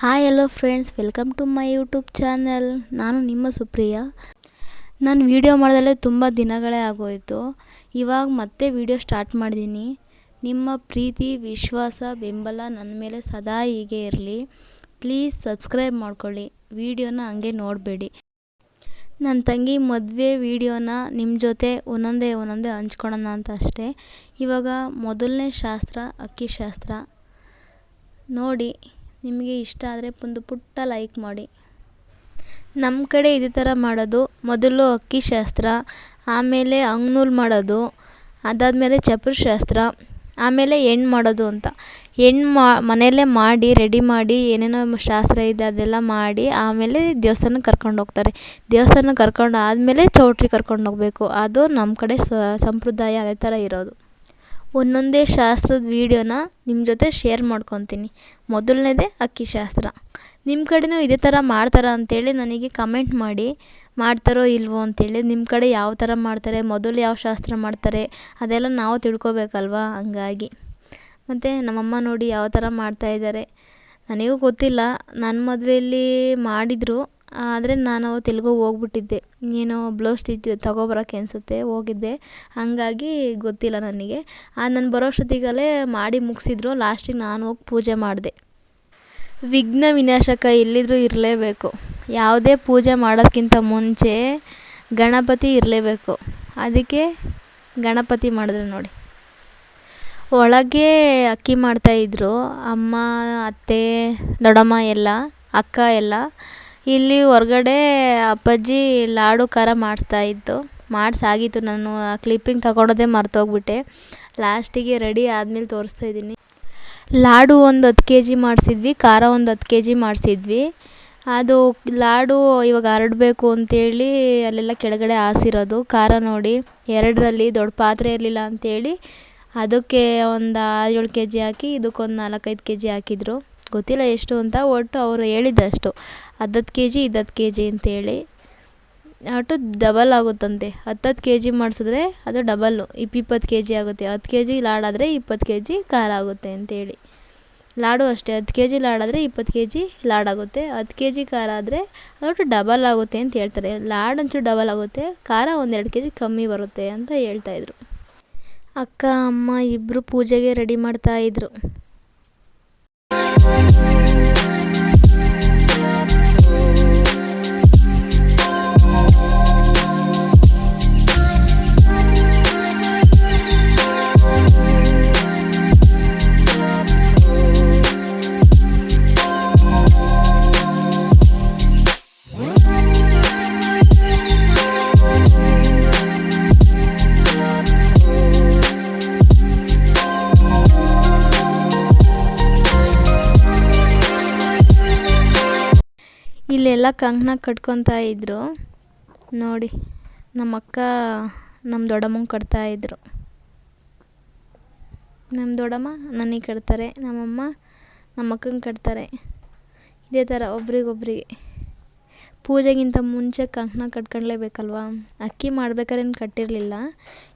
Hi hello friends welcome to my YouTube channel ನಾನು ನಿಮ್ಮ ಸುಪ್ರಿಯಾ. ನಾನು ವೀಡಿಯೋ ಮಾಡೋದಲ್ಲೇ ತುಂಬ ದಿನಗಳೇ ಆಗೋಯಿತು. ಇವಾಗ ಮತ್ತೆ ವೀಡಿಯೋ ಸ್ಟಾರ್ಟ್ ಮಾಡಿದ್ದೀನಿ ನಿಮ್ಮ ಪ್ರೀತಿ, ವಿಶ್ವಾಸ, ಬೆಂಬಲ ನನ್ನ ಮೇಲೆ ಸದಾ ಹೀಗೆ ಇರಲಿ. ಪ್ಲೀಸ್ ಸಬ್ಸ್ಕ್ರೈಬ್ ಮಾಡ್ಕೊಳ್ಳಿ. ವೀಡಿಯೋನ ಹಂಗೆ ನೋಡಬೇಡಿ. ನನ್ನ ತಂಗಿ ಮದುವೆ ವಿಡಿಯೋನ ನಿಮ್ಮ ಜೊತೆ ಒಂದೊಂದೇ ಒಂದೊಂದೇ ಹಂಚ್ಕೊಳ್ಳೋಣ ಅಂತ ಅಷ್ಟೇ. ಇವಾಗ ಮೊದಲನೇ ಶಾಸ್ತ್ರ, ಅಕ್ಕಿ ಶಾಸ್ತ್ರ. ನೋಡಿ. ನಿಮಗೆ ಇಷ್ಟ ಆದರೆ ಒಂದು ಪುಟ್ಟ ಲೈಕ್ ಮಾಡಿ. ನಮ್ಮ ಕಡೆ ಇದೇ ಥರ ಮಾಡೋದು. ಮೊದಲು ಅಕ್ಕಿ ಶಾಸ್ತ್ರ, ಆಮೇಲೆ ಅಂಗ್ನೂಲ್ ಮಾಡೋದು, ಅದಾದಮೇಲೆ ಚಪ್ರ ಶಾಸ್ತ್ರ, ಆಮೇಲೆ ಹೆಣ್ಣು ಮಾಡೋದು ಅಂತ. ಹೆಣ್ಣು ಮಾ, ಮನೆಯಲ್ಲೇ ಮಾಡಿ, ರೆಡಿ ಮಾಡಿ, ಏನೇನೋ ಶಾಸ್ತ್ರ ಇದೆ ಅದೆಲ್ಲ ಮಾಡಿ, ಆಮೇಲೆ ದೇವಸ್ಥಾನಕ್ಕೆ ಕರ್ಕೊಂಡು ಹೋಗ್ತಾರೆ. ದೇವಸ್ಥಾನಕ್ಕೆ ಕರ್ಕೊಂಡು ಆದಮೇಲೆ ಚೌಟ್ರಿಗೆ ಕರ್ಕೊಂಡು ಹೋಗಬೇಕು. ಅದು ನಮ್ಮ ಕಡೆ ಸಂಪ್ರದಾಯ ಅದೇ ಥರ ಇರೋದು. ಒಂದೊಂದೇ ಶಾಸ್ತ್ರದ ವೀಡಿಯೋನ ನಿಮ್ಮ ಜೊತೆ ಶೇರ್ ಮಾಡ್ಕೊತೀನಿ. ಮೊದಲನೇದೇ ಅಕ್ಕಿ ಶಾಸ್ತ್ರ. ನಿಮ್ಮ ಕಡೆಯೂ ಇದೇ ಥರ ಮಾಡ್ತಾರಾ ಅಂತೇಳಿ ನನಗೆ ಕಮೆಂಟ್ ಮಾಡಿ. ಮಾಡ್ತಾರೋ ಇಲ್ವೋ ಅಂತೇಳಿ ನಿಮ್ಮ ಕಡೆ ಯಾವ ಥರ ಮಾಡ್ತಾರೆ, ಮೊದಲು ಯಾವ ಶಾಸ್ತ್ರ ಮಾಡ್ತಾರೆ, ಅದೆಲ್ಲ ನಾವು ತಿಳ್ಕೊಬೇಕಲ್ವಾ? ಹಂಗಾಗಿ. ಮತ್ತು ನಮ್ಮಮ್ಮ ನೋಡಿ ಯಾವ ಥರ ಮಾಡ್ತಾಯಿದ್ದಾರೆ ನನಗೂ ಗೊತ್ತಿಲ್ಲ. ನನ್ನ ಮದುವೆಯಲ್ಲಿ ಮಾಡಿದರು. ಆದರೆ ನಾನು ತೆಲುಗು ಹೋಗ್ಬಿಟ್ಟಿದ್ದೆ. ಏನೋ ಬ್ಲೌಸ್ ಸ್ಟಿಚ್ ತಗೊಬರೋಕ್ಕೆ ಅನಿಸುತ್ತೆ, ಹೋಗಿದ್ದೆ. ಹಾಗಾಗಿ ಗೊತ್ತಿಲ್ಲ ನನಗೆ. ನಾನು ಬರೋ ಅಷ್ಟೊತ್ತಿಗಲೇ ಮಾಡಿ ಮುಗಿಸಿದ್ರು. ಲಾಸ್ಟಿಗೆ ನಾನು ಹೋಗಿ ಪೂಜೆ ಮಾಡಿದೆ. ವಿಘ್ನ ವಿನಾಶಕ ಎಲ್ಲಿದ್ರೂ ಇರಲೇಬೇಕು. ಯಾವುದೇ ಪೂಜೆ ಮಾಡೋದಕ್ಕಿಂತ ಮುಂಚೆ ಗಣಪತಿ ಇರಲೇಬೇಕು. ಅದಕ್ಕೆ ಗಣಪತಿ ಮಾಡಿದ್ರು ನೋಡಿ. ಒಳಗೆ ಅಕ್ಕಿ ಮಾಡ್ತಾಯಿದ್ರು ಅಮ್ಮ, ಅತ್ತೆ, ದೊಡ್ಡಮ್ಮ ಎಲ್ಲ, ಅಕ್ಕ ಎಲ್ಲ. ಇಲ್ಲಿ ಹೊರಗಡೆ ಅಪ್ಪಾಜಿ ಲಾಡು ಖಾರ ಮಾಡಿಸ್ತಾ ಇತ್ತು. ಮಾಡಿಸಾಗಿತ್ತು. ನಾನು ಆ ಕ್ಲಿಪ್ಪಿಂಗ್ ತಗೊಳೋದೇ ಮರ್ತೋಗ್ಬಿಟ್ಟೆ. ಲಾಸ್ಟಿಗೆ ರೆಡಿ ಆದಮೇಲೆ ತೋರಿಸ್ತಾಯಿದ್ದೀನಿ ಲಾಡು ಒಂದು ಹತ್ತು ಕೆ ಜಿ ಮಾಡಿಸಿದ್ವಿ, ಖಾರ ಒಂದು ಹತ್ತು ಕೆ ಜಿ ಮಾಡಿಸಿದ್ವಿ. ಅದು ಲಾಡು ಇವಾಗ ಹರಡಬೇಕು ಅಂತೇಳಿ ಅಲ್ಲೆಲ್ಲ ಕೆಳಗಡೆ ಆಸಿರೋದು ಖಾರ ನೋಡಿ, ಎರಡರಲ್ಲಿ ದೊಡ್ಡ ಪಾತ್ರೆ ಇರಲಿಲ್ಲ ಅಂತೇಳಿ ಅದಕ್ಕೆ ಒಂದು ಆರು ಏಳು ಕೆ ಜಿ ಹಾಕಿ, ಇದಕ್ಕೊಂದು ನಾಲ್ಕೈದು ಕೆ ಜಿ ಹಾಕಿದ್ರು. ಗೊತ್ತಿಲ್ಲ ಎಷ್ಟು ಅಂತ, ಒಟ್ಟು ಅವರು ಹೇಳಿದ್ದಷ್ಟು ಹತ್ತತ್ತು ಕೆ ಜಿ ಇದ್ದತ್ತು ಕೆ ಜಿ ಅಂತೇಳಿ ಒಟ್ಟು ಡಬಲ್ ಆಗುತ್ತಂತೆ. ಹತ್ತತ್ತು ಕೆ ಜಿ ಮಾಡಿಸಿದ್ರೆ ಅದು ಡಬಲ್ಲು ಇಪ್ಪಿಪ್ಪತ್ತು ಕೆ ಜಿ ಆಗುತ್ತೆ. ಹತ್ತು ಕೆ ಜಿ ಲಾಡಾದರೆ ಇಪ್ಪತ್ತು ಕೆ ಜಿ ಖಾರ ಆಗುತ್ತೆ ಅಂತೇಳಿ ಲಾಡು ಅಷ್ಟೇ. ಹತ್ತು ಕೆ ಜಿ ಲಾಡಾದರೆ ಇಪ್ಪತ್ತು ಕೆ ಜಿ ಲಾಡಾಗುತ್ತೆ ಹತ್ತು ಕೆ ಜಿ ಖಾರ ಆದರೆ ಒಟ್ಟು ಡಬಲ್ ಆಗುತ್ತೆ ಅಂತ ಹೇಳ್ತಾರೆ. ಲಾಡ್ ಒಂಚೂರು ಡಬಲ್ ಆಗುತ್ತೆ. ಖಾರ ಒಂದೆರಡು ಕೆ ಜಿ ಕಮ್ಮಿ ಬರುತ್ತೆ ಅಂತ ಹೇಳ್ತಾಯಿದ್ರು ಅಕ್ಕ, ಅಮ್ಮ ಇಬ್ಬರು ಪೂಜೆಗೆ ರೆಡಿ ಮಾಡ್ತಾಯಿದ್ರು Thank ಇಲ್ಲೆಲ್ಲ ಕಂಕಣ ಕಟ್ಕೊತಾ ಇದ್ದರು ನೋಡಿ ನಮ್ಮ ಅಕ್ಕ ನಮ್ಮ ದೊಡ್ಡಮ್ಮಂಗೆ ಕಟ್ತಾಯಿದ್ರು ನಮ್ಮ ದೊಡ್ಡಮ್ಮ ನನಗೆ ಕಟ್ತಾರೆ, ನಮ್ಮಮ್ಮ ನಮ್ಮ ಅಕ್ಕಂಗೆ ಕಟ್ತಾರೆ. ಇದೇ ಥರ ಒಬ್ರಿಗೊಬ್ರಿಗೆ. ಪೂಜೆಗಿಂತ ಮುಂಚೆ ಕಂಕಣ ಕಟ್ಕೊಳ್ಲೇಬೇಕಲ್ವ ಅಕ್ಕಿ ಮಾಡ್ಬೇಕಾದ್ರೆ ಕಟ್ಟಿರಲಿಲ್ಲ.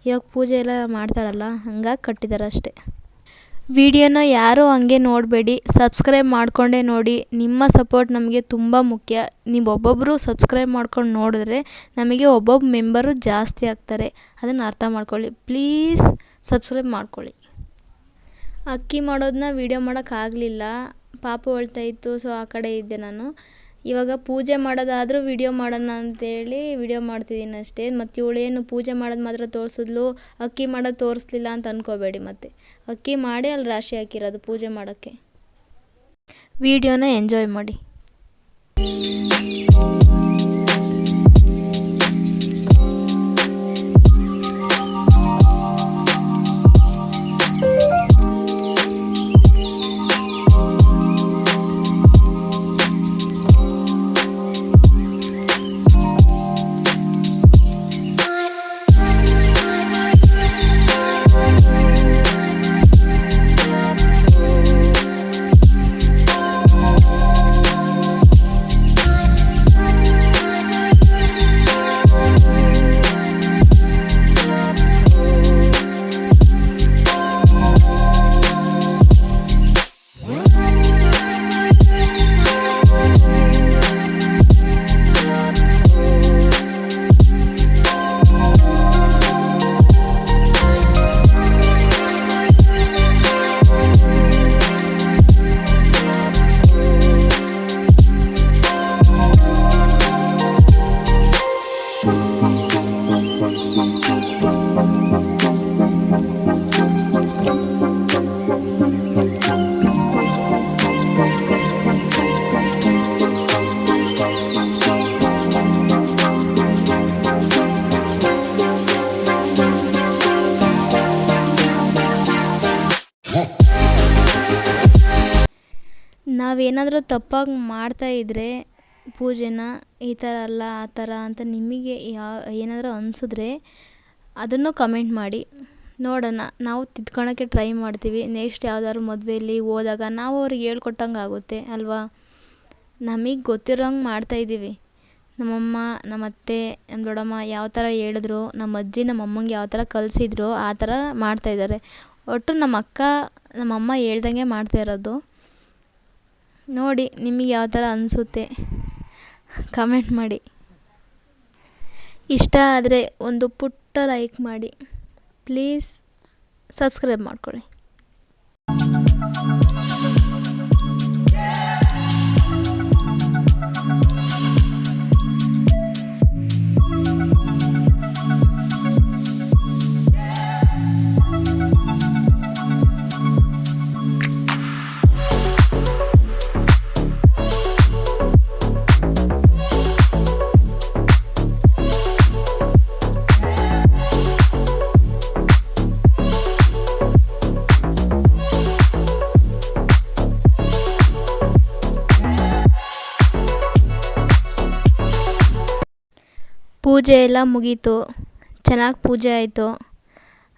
ಇವಾಗ ಪೂಜೆ ಎಲ್ಲ ಮಾಡ್ತಾರಲ್ಲ, ಹಂಗಾಗಿ ಕಟ್ಟಿದ್ದಾರೆ ಅಷ್ಟೇ ವಿಡಿಯೋನ ಯಾರೂ ಹಂಗೆ ನೋಡಬೇಡಿ, ಸಬ್ಸ್ಕ್ರೈಬ್ ಮಾಡಿಕೊಂಡೇ ನೋಡಿ. ನಿಮ್ಮ ಸಪೋರ್ಟ್ ನಮಗೆ ತುಂಬ ಮುಖ್ಯ. ನೀವು ಒಬ್ಬೊಬ್ಬರು ಸಬ್ಸ್ಕ್ರೈಬ್ ಮಾಡ್ಕೊಂಡು ನೋಡಿದ್ರೆ ನಮಗೆ ಒಬ್ಬೊಬ್ಬ ಮೆಂಬರು ಜಾಸ್ತಿ ಆಗ್ತಾರೆ. ಅದನ್ನು ಅರ್ಥ ಮಾಡ್ಕೊಳ್ಳಿ. ಪ್ಲೀಸ್ ಸಬ್ಸ್ಕ್ರೈಬ್ ಮಾಡ್ಕೊಳ್ಳಿ. ಅಕ್ಕಿ ಮಾಡೋದನ್ನ ವೀಡಿಯೋ ಮಾಡೋಕ್ಕಾಗಲಿಲ್ಲ. ಪಾಪ ಇತ್ತು ಸೊ ಆ ಕಡೆ ಇದ್ದೆ ನಾನು. ಇವಾಗ ಪೂಜೆ ಮಾಡೋದಾದರೂ ವಿಡಿಯೋ ಮಾಡೋಣ ಅಂತೇಳಿ ವಿಡಿಯೋ ಮಾಡ್ತಿದ್ದೀನಿ ಅಷ್ಟೇ. ಮತ್ತು ಇವಳೇನು ಪೂಜೆ ಮಾಡೋದು ಮಾತ್ರ ತೋರಿಸಿದ್ಲು, ಅಕ್ಕಿ ಮಾಡೋದು ತೋರಿಸ್ಲಿಲ್ಲ ಅಂತ ಅಂದ್ಕೋಬೇಡಿ ಮತ್ತೆ. ಅಕ್ಕಿ ಮಾಡಿ ಅಲ್ಲಿ ರಾಶಿ ಹಾಕಿರೋದು ಪೂಜೆ ಮಾಡೋಕ್ಕೆ. ವಿಡಿಯೋನ ಎಂಜಾಯ್ ಮಾಡಿ. ನಾವೇನಾದರೂ ತಪ್ಪಾಗಿ ಮಾಡ್ತಾಯಿದ್ರೆ ಪೂಜೆನ ಈ ಥರ ಅಲ್ಲ, ಆ ಥರ ಅಂತ ನಿಮಗೆ ಯಾ, ಏನಾದರೂ ಅನಿಸಿದ್ರೆ ಅದನ್ನು ಕಮೆಂಟ್ ಮಾಡಿ. ನೋಡೋಣ, ನಾವು ತಿದ್ಕೊಳಕ್ಕೆ ಟ್ರೈ ಮಾಡ್ತೀವಿ. ನೆಕ್ಸ್ಟ್ ಯಾವ್ದಾದ್ರು ಮದುವೆಯಲ್ಲಿ ಹೋದಾಗ ನಾವು ಅವ್ರಿಗೆ ಹೇಳ್ಕೊಟ್ಟಂಗೆ ಆಗುತ್ತೆ, ಅಲ್ವಾ? ನಮಗೆ ಗೊತ್ತಿರೋಂಗೆ ಮಾಡ್ತಾಯಿದ್ದೀವಿ ನಮ್ಮಮ್ಮ ನಮ್ಮ ಅತ್ತೆ ನಮ್ಮ ದೊಡ್ಡಮ್ಮ ಯಾವ ಥರ ಹೇಳಿದ್ರು, ನಮ್ಮ ಅಜ್ಜಿ, ನಮ್ಮ ಅಮ್ಮಂಗೆ ಯಾವ ಥರ ಕಲಿಸಿದ್ರು, ಆ ಥರ ಮಾಡ್ತಾಯಿದ್ದಾರೆ ಒಟ್ಟು ನಮ್ಮ ಅಕ್ಕ ನಮ್ಮಮ್ಮ ಹೇಳ್ದಂಗೆ ಮಾಡ್ತಾ ಇರೋದು. ನೋಡಿ, ನಿಮಗೆ ಯಾವ ಥರ ಅನಿಸುತ್ತೆ? ಕಮೆಂಟ್ ಮಾಡಿ. ಇಷ್ಟ ಆದರೆ ಒಂದು ಪುಟ್ಟ ಲೈಕ್ ಮಾಡಿ. ಪ್ಲೀಸ್ ಸಬ್ಸ್ಕ್ರೈಬ್ ಮಾಡ್ಕೊಳ್ಳಿ. ಪೂಜೆ ಎಲ್ಲ ಮುಗೀತು. ಚೆನ್ನಾಗಿ ಪೂಜೆ ಆಯಿತು.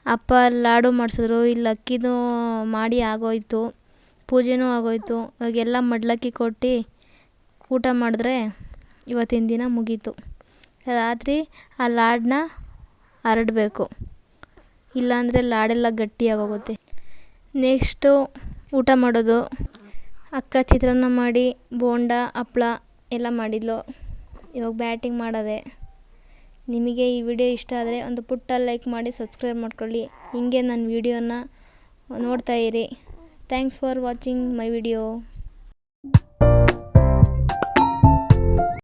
ಅಪ್ಪ ಲಾಡು ಮಾಡಿಸಿದ್ರು, ಇಲ್ಲಿ ಅಕ್ಕಿದು ಮಾಡಿ ಆಗೋಯ್ತು. ಪೂಜೆನೂ ಆಗೋಯ್ತು. ಇವಾಗೆಲ್ಲ ಮಡ್ಲಕ್ಕಿ ಕೊಟ್ಟು ಊಟ ಮಾಡಿದ್ರೆ ಇವತ್ತಿನ ದಿನ ಮುಗೀತು. ರಾತ್ರಿ ಆ ಲಾಡನ್ನ ಹರಡಬೇಕು. ಇಲ್ಲಾಂದರೆ ಲಾಡೆಲ್ಲ ಗಟ್ಟಿಯಾಗೋಗುತ್ತೆ. ನೆಕ್ಸ್ಟು ಊಟ ಮಾಡೋದು. ಅಕ್ಕ ಚಿತ್ರಾನ್ನ ಮಾಡಿ, ಬೋಂಡ, ಹಪ್ಳ ಎಲ್ಲ ಮಾಡಿದ್ಲು. ಇವಾಗ ಬ್ಯಾಟಿಂಗ್ ಮಾಡೋದೆ. ನಿಮಗೆ ಈ ವಿಡಿಯೋ ಇಷ್ಟ ಆದರೆ ಒಂದು ಪುಟ್ಟ ಲೈಕ್ ಮಾಡಿ, ಸಬ್ಸ್ಕ್ರೈಬ್ ಮಾಡ್ಕೊಳ್ಳಿ. ಹೀಗೆ ನನ್ನ ವಿಡಿಯೋನ ನೋಡ್ತಾ ಇರಿ. Thanks for watching my video